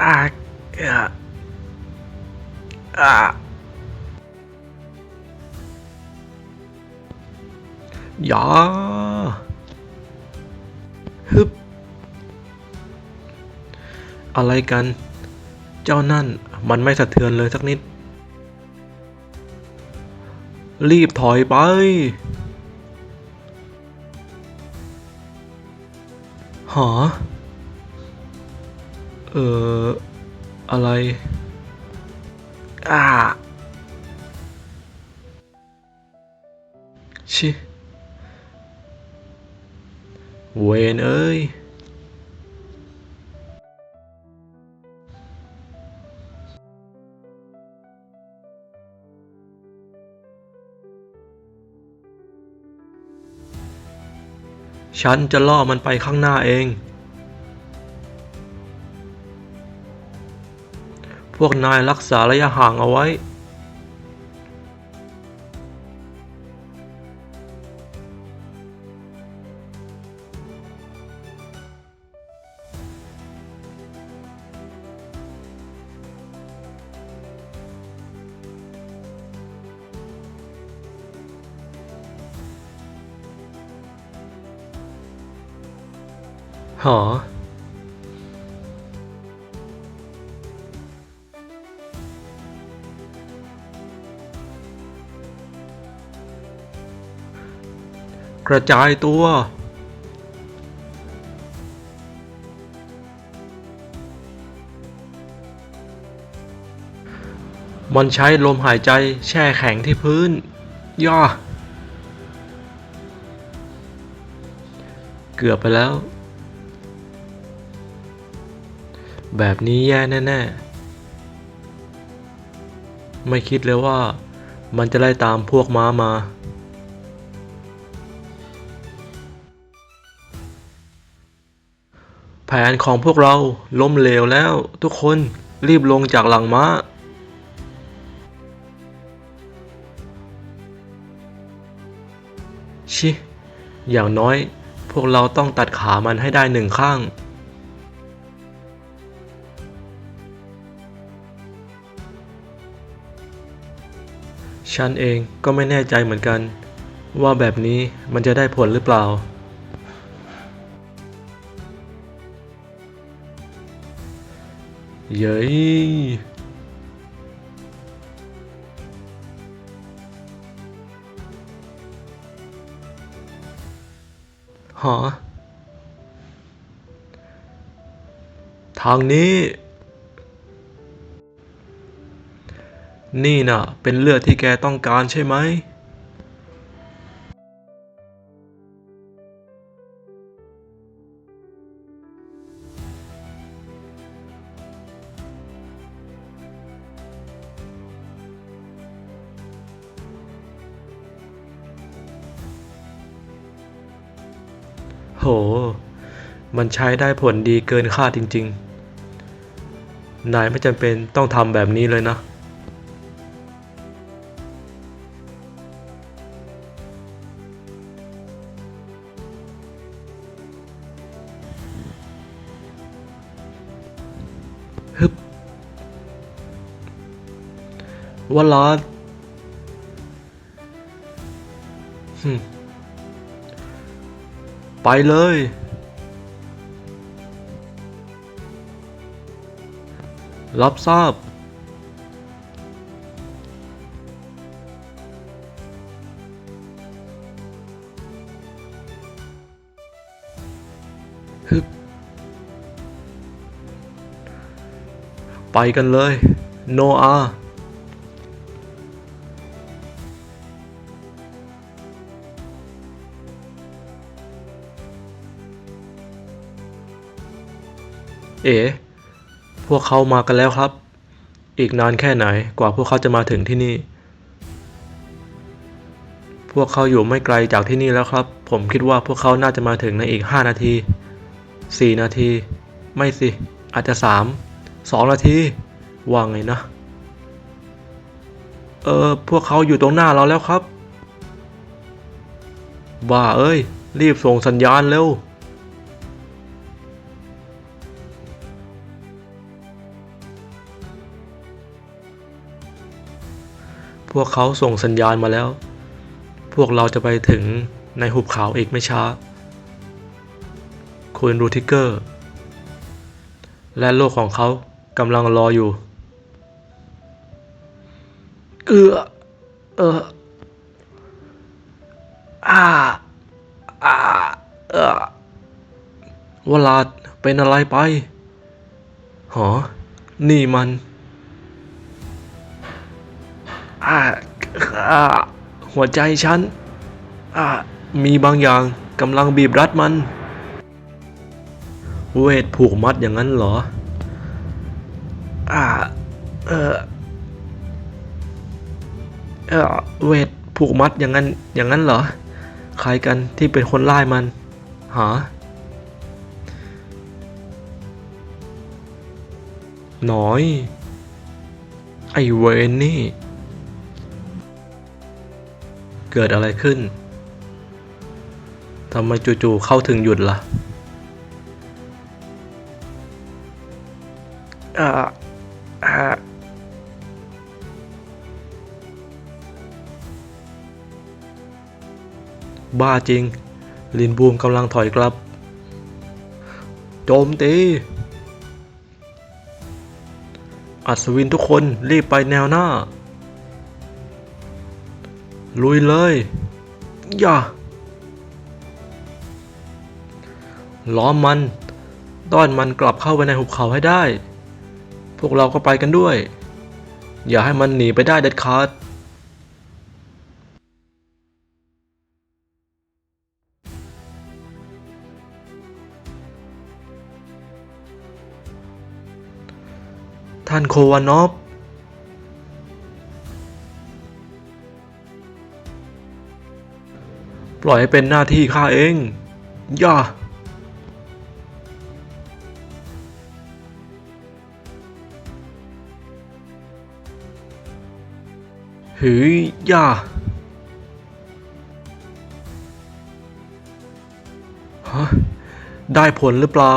อ่าอ่าอาย่าฮึบอะไรกัน เจ้านั่นมันไม่สะเทือนเลยสักนิด รีบถอยไป หอ เอ่อ อะไร อ่า ชิเวนเอ้ย ฉันจะล่อมันไปข้างหน้าเอง พวกนายรักษาระยะห่างเอาไว้ หอ กระจายตัว มันใช้ลมหายใจแช่แข็งที่พื้น ย่อ เกือบไปแล้ว แบบนี้แย่แน่ๆ ไม่คิดเลยว่ามันจะไล่ตามพวกม้ามา แผนของพวกเราล้มเหลวแล้ว ทุกคนรีบลงจากหลังม้า ชิ อย่างน้อย พวกเราต้องตัดขามันให้ได้หนึ่งข้าง ฉันเองก็ไม่แน่ใจเหมือนกัน ว่าแบบนี้มันจะได้ผลหรือเปล่า เย้ยหอทางนี้ นี่น่ะ เป็นเลือดที่แกต้องการใช่ไหม มันใช้ได้ผลดีเกินคาดจริง ๆ นายไม่จำเป็นต้องทำแบบนี้เลยนะ ฮึบวลาดฮึ ไปเลย รับทราบ ฮึบ ไปกันเลย โนอา เอ๋ พวกเขามากันแล้วครับ อีกนานแค่ไหนกว่าพวกเขาจะมาถึงที่นี่ พวกเขาอยู่ไม่ไกลจากที่นี่แล้วครับ ผมคิดว่าพวกเขาน่าจะมาถึงในอีก 5 นาที 4 นาที ไม่สิ อาจจะ 3 2 นาที ว่างไงนะ เออ พวกเขาอยู่ตรงหน้าเราแล้วครับ บ้าเอ้ย รีบส่งสัญญาณเร็ว วกเขาส่งสัญญาณมาแล้ว พวกเราจะไปถึงในหุบเขาอีกไม่ช้า คุณรูทิเกอร์ และโลกของเขากำลังรออยู่ เออเอออ่าอาเออวลาดเป็นอะไรไป หอ นี่มัน หัวใจฉันมีบางอย่างกำลังบีบรัดมัน เวทผูกมัดอย่างนั้นเหรอ อ่า เออเออเวทผูกมัดอย่างนั้น อย่างนั้นเหรอ ใครกันที่เป็นคนไล่มัน หา หน้อย ไอเวนนี่ เกิดอะไรขึ้น ทำไมจู่ๆเข้าถึงหยุดล่ะอ่าอ่าบ้าจริง ลินบูมกำลังถอยกลับ โจมตี อัศวินทุกคนรีบไปแนวหน้า ลุยเลยอย่าล้อมมัน ต้อนมันกลับเข้าไปในหุบเขาให้ได้ พวกเราก็ไปกันด้วย อย่าให้มันหนีไปได้เด็ดขาดท่านโควานอฟ ปล่อยให้เป็นหน้าที่ข้าเองอย่า หือย่า ฮะ ได้ผลหรือเปล่า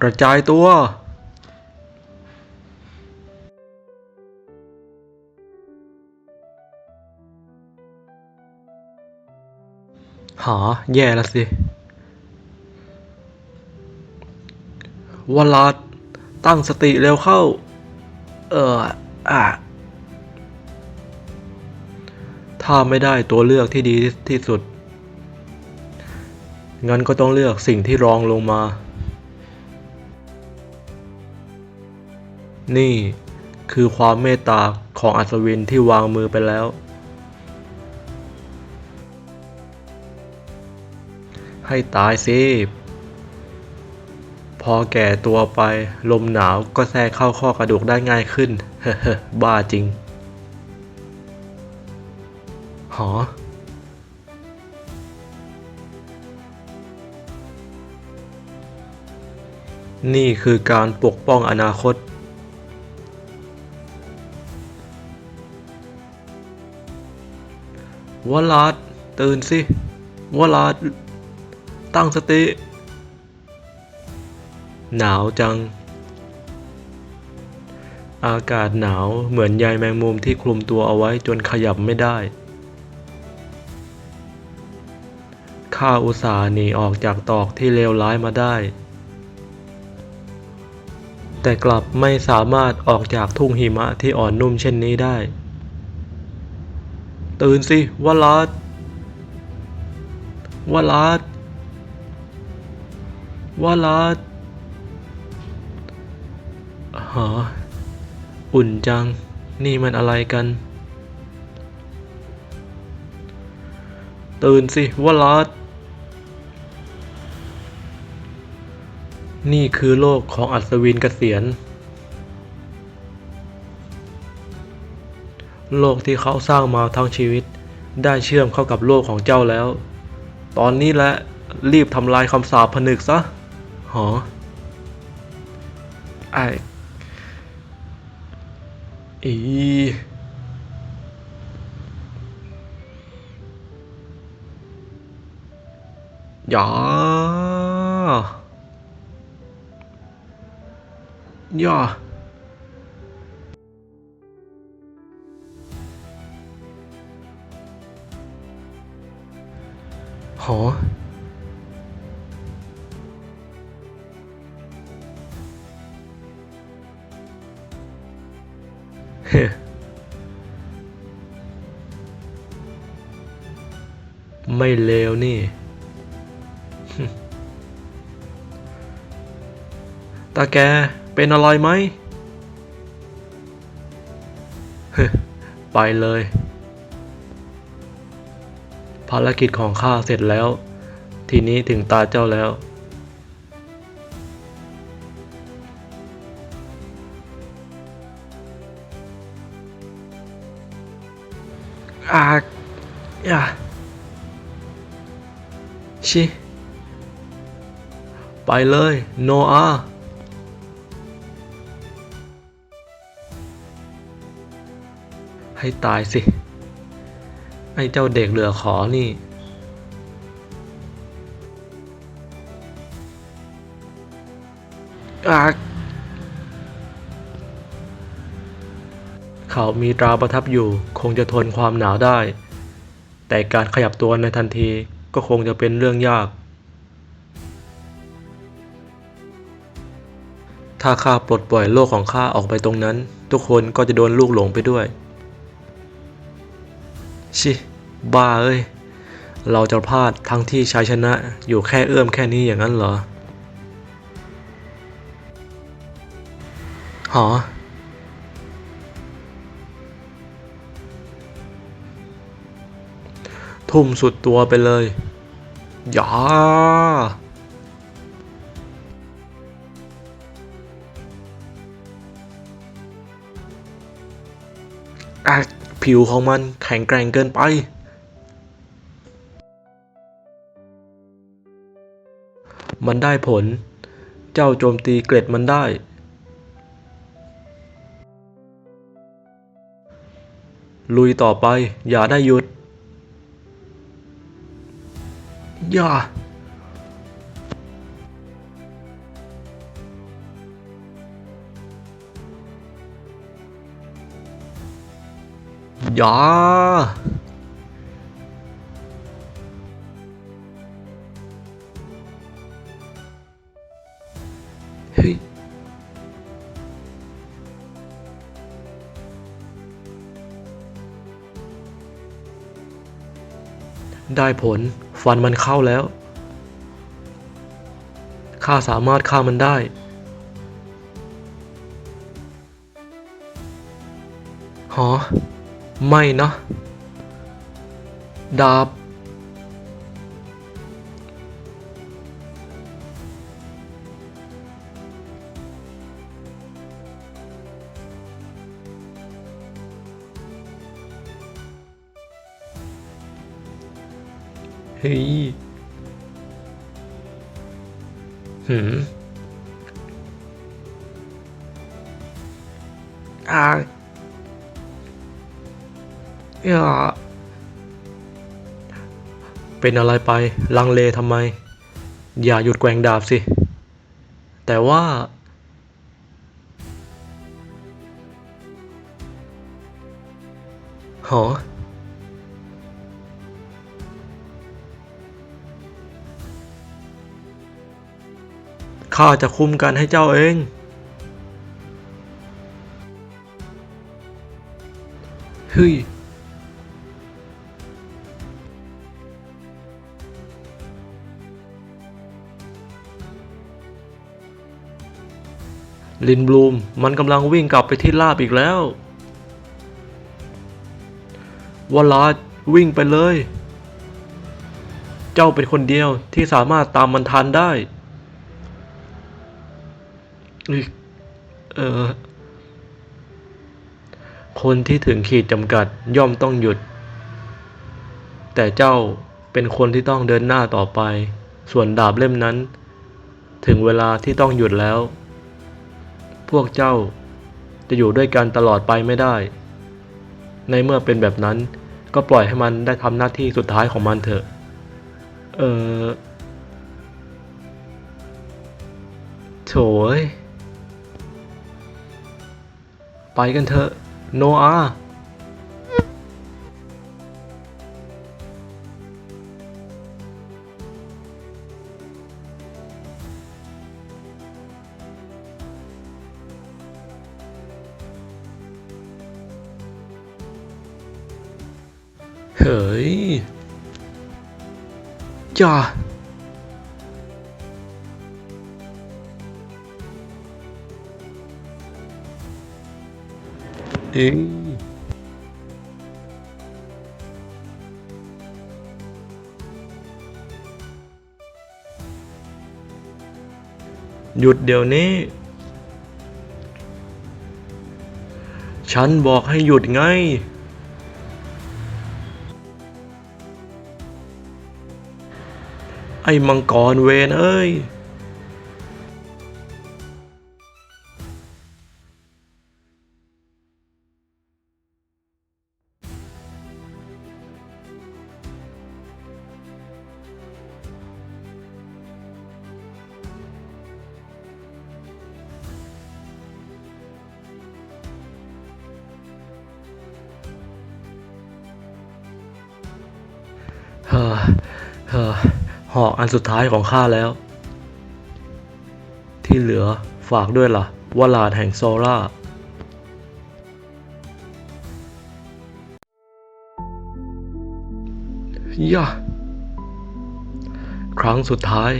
กระจายตัว หาแย่ละสิวลาดตั้งสติเร็วเข้า เอออะถ้าไม่ได้ตัวเลือกที่ดีที่สุด งั้นก็ต้องเลือกสิ่งที่รองลงมา นี่คือความเมตตาของอัศวินที่วางมือไปแล้ว ให้ตายสิพอแก่ตัวไปลมหนาวก็แทรกเข้าข้อกระดูกได้ง่ายขึ้น เฮ้บ้าจริง หอ นี่คือการปกป้องอนาคต วลาดตื่นสิ วลาด ตั้งสติ หนาวจัง อากาศหนาวเหมือนใยแมงมุมที่คลุมตัวเอาไว้จนขยับไม่ได้ข้าอุตส่าห์หนีออกจากตอกที่เลวร้ายมาได้ แต่กลับไม่สามารถออกจากทุ่งหิมะที่อ่อนนุ่มเช่นนี้ได้ ตื่นสิวลาดวลาด วลาหออุ่นจัง นี่มันอะไรกัน ตื่นสิว่าลาดนี่คือโลกของอัศวินเกษียณ โลกที่เขาสร้างมาทั้งชีวิต ได้เชื่อมเข้ากับโลกของเจ้าแล้ว ตอนนี้แหละรีบทำลายคำสาปผนึกซะ หอไออีอ ไม่เลวนี่ ตาแกเป็นอะไรไหมเฮ้ไปเลย ภารกิจของข้าเสร็จแล้ว ทีนี้ถึงตาเจ้าแล้ว อาอย่าชิ ไปเลยโนอาให้ตายสิ ไอ้เจ้าเด็กเหลือขอนี่ อา เขามีตราประทับอยู่ คงจะทนความหนาวได้ แต่การขยับตัวในทันทีก็คงจะเป็นเรื่องยาก ถ้าข้าปลดปล่อยโลกของข้าออกไปตรงนั้น ทุกคนก็จะโดนลูกหลงไปด้วย ชิ บ้าเอ้ย เราจะพลาดทั้งที่ชัยชนะอยู่แค่เอื้อมแค่นี้อย่างนั้นเหรอหอ ทุ่มสุดตัวไปเลยอย่าอะผิวของมันแข็งแกร่งเกินไปมันได้ผล เจ้าโจมตีเกล็ดมันได้ ลุยต่อไป อย่าได้หยุด ย่าอย่าเฮ้ยได้ผล ฟันมันเข้าแล้ว ข้าสามารถฆ่ามันได้ หอ ไม่นะ ดาบ เฮ้ยหืมอ่าอย่าเป็นอะไรไป ลังเลทำไม อย่าหยุดแกว่งดาบสิ แต่ว่า หอ ข้าจะคุมกันให้เจ้าเอง เฮ้ย ลินบลูมมันกำลังวิ่งกลับไปที่ลาบอีกแล้ว วลาดวิ่งไปเลย เจ้าเป็นคนเดียวที่สามารถตามมันทันได้ อีกเออคนที่ถึงขีดจำกัดย่อมต้องหยุด แต่เจ้าเป็นคนที่ต้องเดินหน้าต่อไป ส่วนดาบเล่มนั้น ถึงเวลาที่ต้องหยุดแล้ว พวกเจ้าจะอยู่ด้วยกันตลอดไปไม่ได้ ในเมื่อเป็นแบบนั้นก็ปล่อยให้มันได้ทำหน้าที่สุดท้ายของมันเถอะ เออโถย ไปกันเถอะโนอาเฮ้ยจ้า เอ้ยหยุดเดี๋ยวนี้ ฉันบอกให้หยุดไง ไอ้มังกรเวนเอ้ย เฮ้อหอกอันสุดท้ายของข้าแล้ว ที่เหลือฝากด้วยล่ะวลาดแห่งโซล่าย่าครั้งสุดท้าย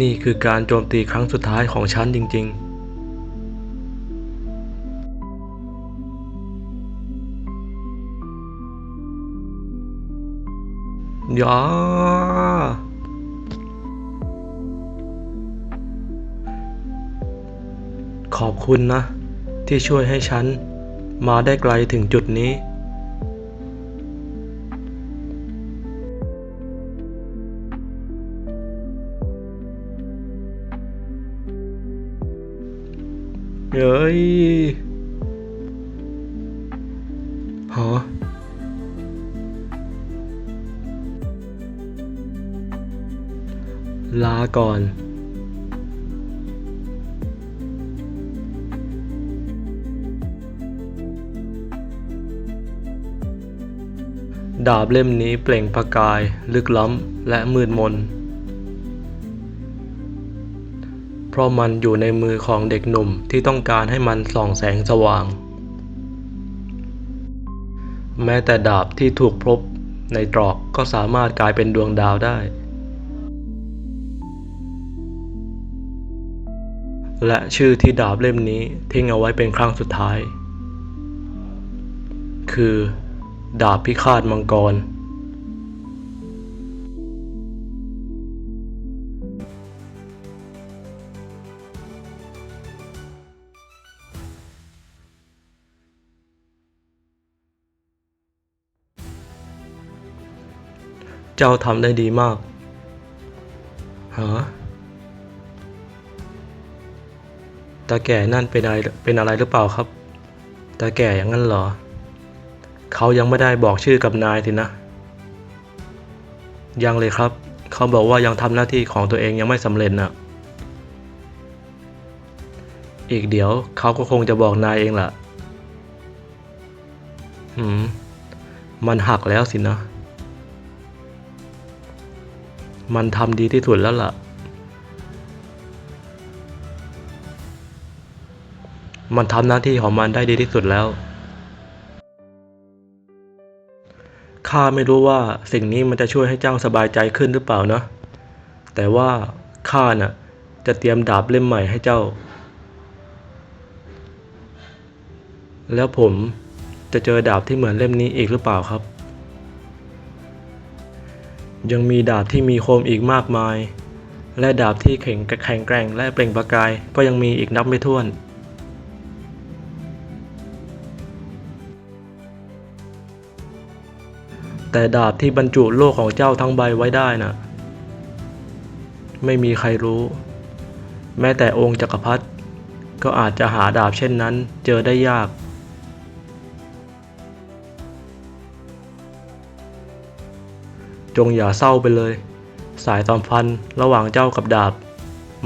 นี่คือการโจมตีครั้งสุดท้ายของฉันจริง ๆ ย่าขอบคุณนะ ที่ช่วยให้ฉัน มาได้ไกลถึงจุดนี้ เฮ้ยฮะ ลาก่อนดาบเล่มนี้เปล่งประกาย ลึกล้ำและมืดมน เพราะมันอยู่ในมือของเด็กหนุ่มที่ต้องการให้มันส่องแสงสว่าง แม้แต่ดาบที่ถูกพบในตรอกก็สามารถกลายเป็นดวงดาวได้ และชื่อที่ดาบเล่มนี้ทิ้งเอาไว้เป็นครั้งสุดท้าย คือ ดาบพิฆาตมังกร เจ้าทำได้ดีมากฮะ ตาแก่นั่นเป็นอะไรเป็นอะไรหรือเปล่าครับ ตาแก่อย่างนั้นเหรอ เขายังไม่ได้บอกชื่อกับนายสินะ ยังเลยครับ เขาบอกว่ายังทำหน้าที่ของตัวเองยังไม่สำเร็จนะอีกเดี๋ยวเขาก็คงจะบอกนายเองล่ะ หืม มันหักแล้วสินะ มันทำดีที่สุดแล้วล่ะ มันทำหน้าที่ของมันได้ดีที่สุดแล้ว ข้าไม่รู้ว่าสิ่งนี้มันจะช่วยให้เจ้าสบายใจขึ้นหรือเปล่านะ แต่ว่าข้าน่ะจะเตรียมดาบเล่มใหม่ให้เจ้า แล้วผมจะเจอดาบที่เหมือนเล่มนี้อีกหรือเปล่าครับ ยังมีดาบที่มีคมอีกมากมาย และดาบที่แข็งแข็งแกร่งและเปล่งประกายก็ยังมีอีกนับไม่ถ้วน แต่ดาบที่บรรจุโลกของเจ้าทั้งใบไว้ได้น่ะ ไม่มีใครรู้ แม้แต่องค์จักรพรรดิก็อาจจะหาดาบเช่นนั้นเจอได้ยาก จงอย่าเศร้าไปเลย สายสัมพันระหว่างเจ้ากับดาบ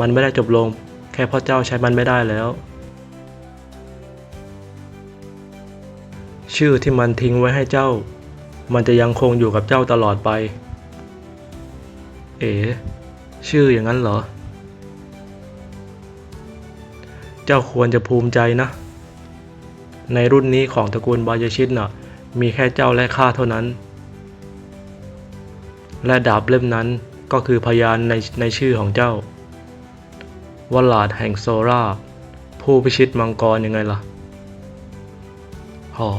มันไม่ได้จบลง แค่เพ่อเจ้าใช้มันไม่ได้แล้ว ชื่อที่มันทิ้งไว้ให้เจ้า มันจะยังคงอยู่กับเจ้าตลอดไป เอ๋ ชื่ออย่างนั้นเหรอ เจ้าควรจะภูมิใจนะ ในรุ่นนี้ของตระกูลบายชิตน่ะ มีแค่เจ้าและข้าเท่านั้น และดาบเล่มนั้นก็คือพยานในในชื่อของเจ้าวลาดแห่งโซราผู้พิชิตมังกรยังไงล่ะ หอ